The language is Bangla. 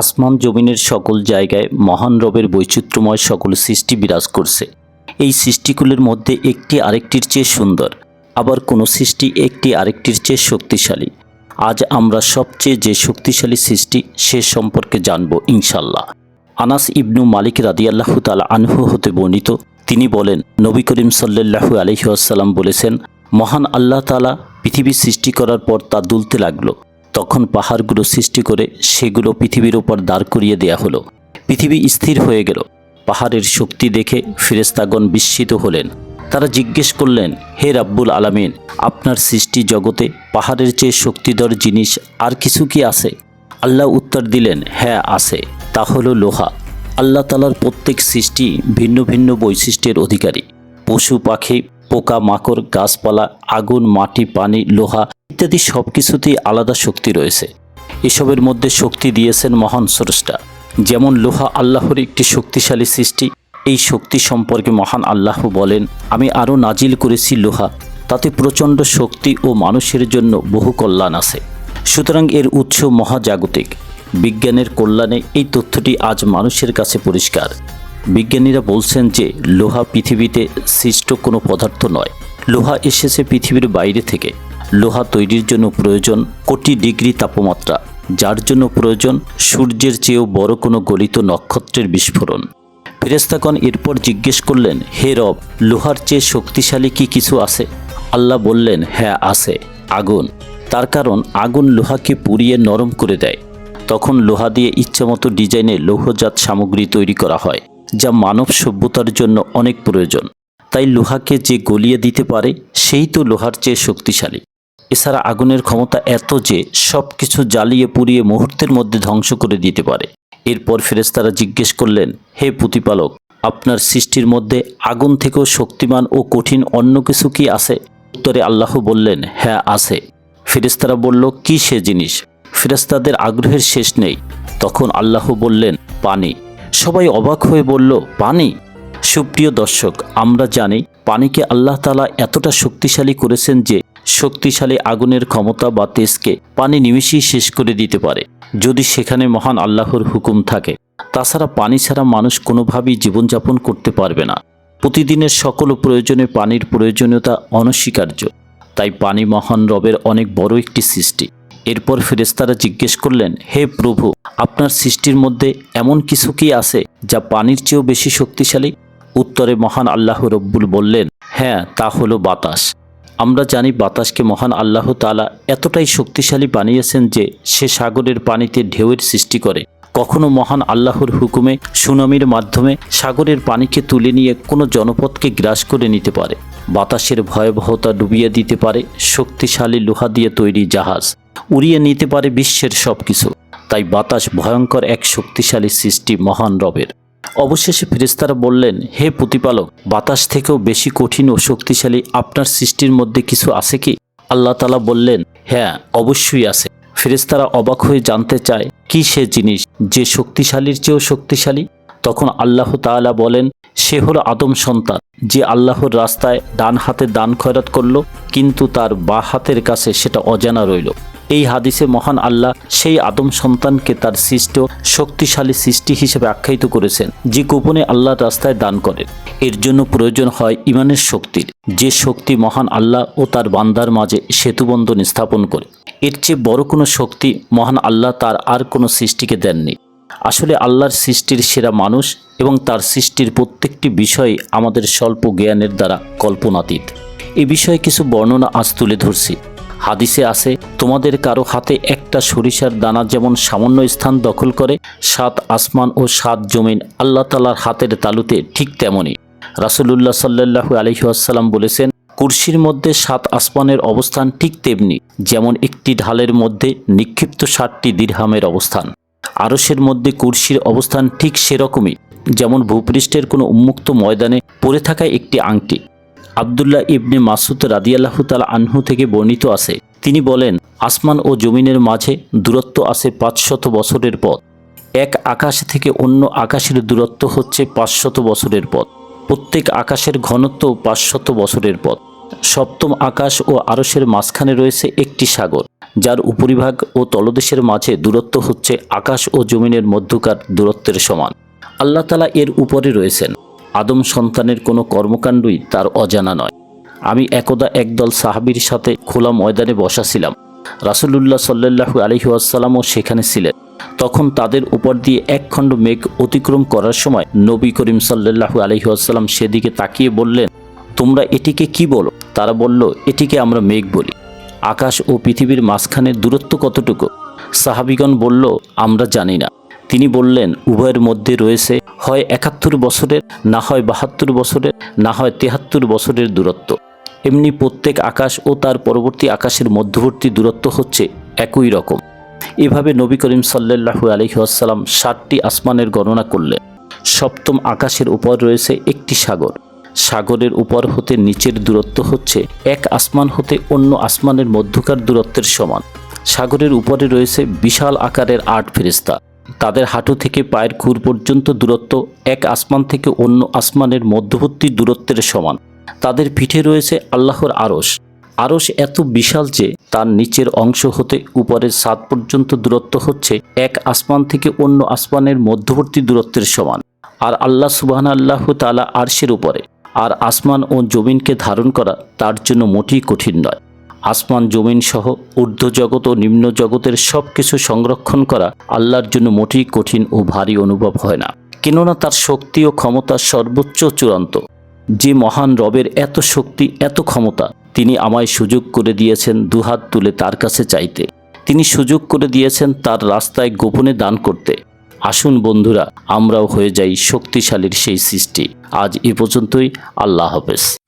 আসমান জমিনের সকল জায়গায় মহান রবের বৈচিত্র্যময় সকল সৃষ্টি বিরাজ করছে। এই সৃষ্টিগুলির মধ্যে একটি আরেকটির চেয়ে সুন্দর, আবার কোনো সৃষ্টি একটি আরেকটির চেয়ে শক্তিশালী। আজ আমরা সবচেয়ে যে শক্তিশালী সৃষ্টি সে সম্পর্কে জানব ইনশাল্লাহ আনাস ইবনু মালিক রাদিয়াল্লাহু তালা আনহু হতে বর্ণিত, তিনি বলেন, নবী করিম সাল্লাল্লাহু আলহিহাসাল্লাম বলেছেন, মহান আল্লাহ তালা পৃথিবী সৃষ্টি করার পর তা দুলতে লাগল। তখন পাহাড়গুলো সৃষ্টি করে সেগুলো পৃথিবীর ওপর দাঁড় করিয়ে দেয়া হলো। পৃথিবী স্থির হয়ে গেল। পাহাড়ের শক্তি দেখে ফেরেস্তাগণ বিস্মিত হলেন। তারা জিজ্ঞেস করলেন, হে রাব্বুল আলামিন, আপনার সৃষ্টি জগতে পাহাড়ের চেয়ে শক্তিধর জিনিস আর কিছু কি আছে? আল্লাহ উত্তর দিলেন হ্যাঁ আছে। তা হলো লোহা। আল্লাহ তালার প্রত্যেক সৃষ্টি ভিন্ন ভিন্ন বৈশিষ্ট্যের অধিকারী। পশু, পাখি পোকা, মাকড়, গাছপালা, আগুন, মাটি, পানি, লোহা ইত্যাদি সব কিছুতেই আলাদা শক্তি রয়েছে। এসবের মধ্যে শক্তি দিয়েছেন মহান স্রষ্টা। যেমন লোহা আল্লাহর একটি শক্তিশালী সৃষ্টি, এই শক্তি সম্পর্কে মহান আল্লাহ বলেন, আমি আরও নাজিল করেছি লোহা, তাতে প্রচণ্ড শক্তি ও মানুষের জন্য বহু কল্যাণ আছে। সুতরাং এর উৎস মহাজাগতিক। বিজ্ঞানের কল্যাণে এই তথ্যটি আজ মানুষের কাছে পরিষ্কার। বিজ্ঞানীরা বলছেন যে লোহা পৃথিবীতে সৃষ্ট কোনো পদার্থ নয়। লোহা এসেছে পৃথিবীর বাইরে থেকে। লোহা তৈরির জন্য প্রয়োজন কোটি ডিগ্রি তাপমাত্রা, যার জন্য প্রয়োজন সূর্যের চেয়েও বড় কোনো গলিত নক্ষত্রের বিস্ফোরণ। ফেরেস্তাগণ এরপর জিজ্ঞেস করলেন, হে রব, লোহার চেয়ে শক্তিশালী কি কিছু আছে? আল্লাহ বললেন হ্যাঁ আছে, আগুন। তার কারণ আগুন লোহাকে পুড়িয়ে নরম করে দেয়। তখন লোহা দিয়ে ইচ্ছামতো ডিজাইনে লৌহজাত সামগ্রী তৈরি করা হয়। যা মানব সভ্যতার জন্য অনেক প্রয়োজন। তাই লোহাকে যে গলিয়ে দিতে পারে, সেই তো লোহার চেয়ে শক্তিশালী। এছাড়া আগুনের ক্ষমতা এত যে সব কিছু জ্বালিয়ে পুড়িয়ে মুহূর্তের মধ্যে ধ্বংস করে দিতে পারে। এরপর ফেরেস্তারা জিজ্ঞেস করলেন, হে প্রতিপালক, আপনার সৃষ্টির মধ্যে আগুন থেকেও শক্তিমান ও কঠিন অন্য কিছু কি আছে? উত্তরে আল্লাহ বললেন হ্যাঁ আছে। ফেরেস্তারা বলল, কি সে জিনিস? ফেরেস্তাদের আগ্রহের শেষ নেই। তখন আল্লাহ বললেন, পানি। সবাই অবাক হয়ে বলল, পানি? সুপ্রিয় দর্শক, আমরা জানি পানিকে আল্লাহ তালা এতটা শক্তিশালী করেছেন যে শক্তিশালী আগুনের ক্ষমতা বা তেজকে পানি নিমিশেই শেষ করে দিতে পারে। যদি সেখানে মহান আল্লাহর হুকুম থাকে, তাছাড়া পানি ছাড়া মানুষ কোনোভাবেই জীবনযাপন করতে পারবে না। প্রতিদিনের সকল প্রয়োজনে পানির প্রয়োজনীয়তা অনস্বীকার্য। তাই পানি মহান রবের অনেক বড় একটি সৃষ্টি। এরপর ফেরেস্তারা জিজ্ঞেস করলেন, হে প্রভু, আপনার সৃষ্টির মধ্যে এমন কিছু কি আছে যা পানির চেয়েও বেশি শক্তিশালী? উত্তরে মহান আল্লাহ রব্বুল বললেন হ্যাঁ তা হলো বাতাস। আমরা জানি বাতাসকে মহান আল্লাহ তালা এতটাই শক্তিশালী বানিয়েছেন যে সে সাগরের পানিতে ঢেউয়ের সৃষ্টি করে। কখনো মহান আল্লাহর হুকুমে, সুনামির মাধ্যমে সাগরের পানিকে তুলে নিয়ে কোনো জনপদকে গ্রাস করে নিতে পারে। বাতাসের ভয়াবহতা ডুবিয়ে দিতে পারে শক্তিশালী লোহা দিয়ে তৈরি জাহাজ। উড়িয়ে নিতে পারে বিশ্বের সব কিছু তাই বাতাস ভয়ঙ্কর এক শক্তিশালী সৃষ্টি মহান রবের। অবশেষে ফেরেস্তারা বললেন, হে প্রতিপালক, বাতাস থেকেও বেশি কঠিন ও শক্তিশালী আপনার সৃষ্টির মধ্যে কিছু আছে কি? আল্লাহ তালা বললেন হ্যাঁ অবশ্যই আছে। ফেরেস্তারা অবাক হয়ে জানতে চায়, কি সে জিনিস যে শক্তিশালীর চেয়েও শক্তিশালী? তখন আল্লাহ তাআলা বলেন, সে হল আদম সন্তান, যে আল্লাহর রাস্তায় ডান হাতে দান খয়রাত করল, কিন্তু তার বা হাতের কাছে সেটা অজানা রইল। এই হাদিসে মহান আল্লাহ সেই আদম সন্তানকে তার সৃষ্ট শক্তিশালী সৃষ্টি হিসেবে আখ্যায়িত করেছেন, যে গোপনে আল্লাহর রাস্তায় দান করেন এর জন্য প্রয়োজন হয় ইমানের শক্তির যে শক্তি মহান আল্লাহ ও তার বান্দার মাঝে সেতুবন্ধন স্থাপন করে। এর চেয়ে বড় কোনো শক্তি মহান আল্লাহ তার আর কোনো সৃষ্টিকে দেননি। আসলে আল্লাহর সৃষ্টির সেরা মানুষ এবং তার সৃষ্টির প্রত্যেকটি বিষয় আমাদের স্বল্প জ্ঞানের দ্বারা কল্পনাতীত। এ বিষয়ে কিছু বর্ণনা আজ তুলে ধরছি। হাদিসে আছে, তোমাদের কারও হাতে একটা সরিষার দানা যেমন সামান্য স্থান দখল করে, সাত আসমান ও সাত জমিন আল্লাহ তালার হাতের তালুতে ঠিক তেমনই। রাসুলুল্লাহ সাল্লাহু আলহিহাসাল্লাম বলেছেন, কুর্সির মধ্যে সাত আসমানের অবস্থান ঠিক তেমনি, যেমন একটি ঢালের মধ্যে নিক্ষিপ্ত ষাটটি দীর্হামের অবস্থান। আরসের মধ্যে কুর্সির অবস্থান ঠিক সেরকমই, যেমন ভূপৃষ্ঠের কোনো উন্মুক্ত ময়দানে পড়ে থাকা একটি আংটি। আবদুল্লাহ ইবনে মাসুদ রাদিয়াল্লাহু তালা আনহু থেকে বর্ণিত আছে। তিনি বলেন, আসমান ও জমিনের মাঝে দূরত্ব আছে পাঁচশত বছরের পথ। এক আকাশ থেকে অন্য আকাশের দূরত্ব হচ্ছে পাঁচশত বছরের পথ। প্রত্যেক আকাশের ঘনত্ব পাঁচশত বছরের পথ। সপ্তম আকাশ ও আরশের মাঝখানে রয়েছে একটি সাগর, যার উপরিভাগ ও তলদেশের মাঝে দূরত্ব হচ্ছে আকাশ ও জমিনের মধ্যকার দূরত্বের সমান। আল্লাহ তালা এর উপরে রয়েছেন। আদম সন্তানের কোনো কর্মকাণ্ডই তার অজানা নয়। আমি একদা একদল সাহাবির সাথে খোলা ময়দানে বসাছিলাম রাসুলুল্লাহ সাল্লাহু আলহি আসাল্লামও সেখানে ছিলেন। তখন তাদের উপর দিয়ে একখণ্ড মেঘ অতিক্রম করার সময় নবী করিম সাল্লাহু আলহি আসাল্লাম সেদিকে তাকিয়ে বললেন, তোমরা এটিকে কি বলো? তারা বলল, এটিকে আমরা মেঘ বলি। আকাশ ও পৃথিবীর মাঝখানে দূরত্ব কতটুকু? সাহাবিগণ বলল, আমরা জানি না। তিনি বললেন, উভয়ের মধ্যে রয়েছে হয় একাত্তর বছরের, না হয় বাহাত্তর বছরের, না হয় তেহাত্তর বছরের দূরত্ব। এমনি প্রত্যেক আকাশ ও তার পরবর্তী আকাশের মধ্যবর্তী দূরত্ব হচ্ছে একই রকম। এভাবে নবী করিম সাল্লাহু আলহিহাসাল্লাম ষাটটি আসমানের গণনা করলেন। সপ্তম আকাশের উপর রয়েছে একটি সাগর। সাগরের উপর হতে নিচের দূরত্ব হচ্ছে এক আসমান হতে অন্য আসমানের মধ্যকার দূরত্বের সমান। সাগরের উপরে রয়েছে বিশাল আকারের আট ফেরিস্তা তাদের হাঁটু থেকে পায়ের খুর পর্যন্ত দূরত্ব এক আসমান থেকে অন্য আসমানের মধ্যবর্তী দূরত্বের সমান। তাদের পিঠে রয়েছে আল্লাহর আরশ। আরস এত বিশাল যে তার নিচের অংশ হতে উপরের সাত পর্যন্ত দূরত্ব হচ্ছে এক আসমান থেকে অন্য আসমানের মধ্যবর্তী দূরত্বের সমান। আর আল্লাহ সুবাহান আল্লাহ তালা আরশের উপরে। আর আসমান ও জমিনকে ধারণ করা তার জন্য মোটেই কঠিন নয়। আসমান জমিন সহ ঊর্ধ্ব জগৎ ও নিম্ন জগতের সব কিছু সংরক্ষণ করা আল্লাহর জন্য মোটেই কঠিন ও ভারী অনুভব হয় না। কেননা তার শক্তি ও ক্ষমতা সর্বোচ্চ চূড়ান্ত। যে মহান রবের এত শক্তি, এত ক্ষমতা, তিনি আমায় সুযোগ করে দিয়েছেন দুহাত তুলে তার কাছে চাইতে। তিনি সুযোগ করে দিয়েছেন তার রাস্তায় গোপনে দান করতে। আসুন বন্ধুরা, আমরাও হয়ে যাই শক্তিশালীর সেই সৃষ্টি। আজ এ পর্যন্তই। আল্লাহ হাফেজ।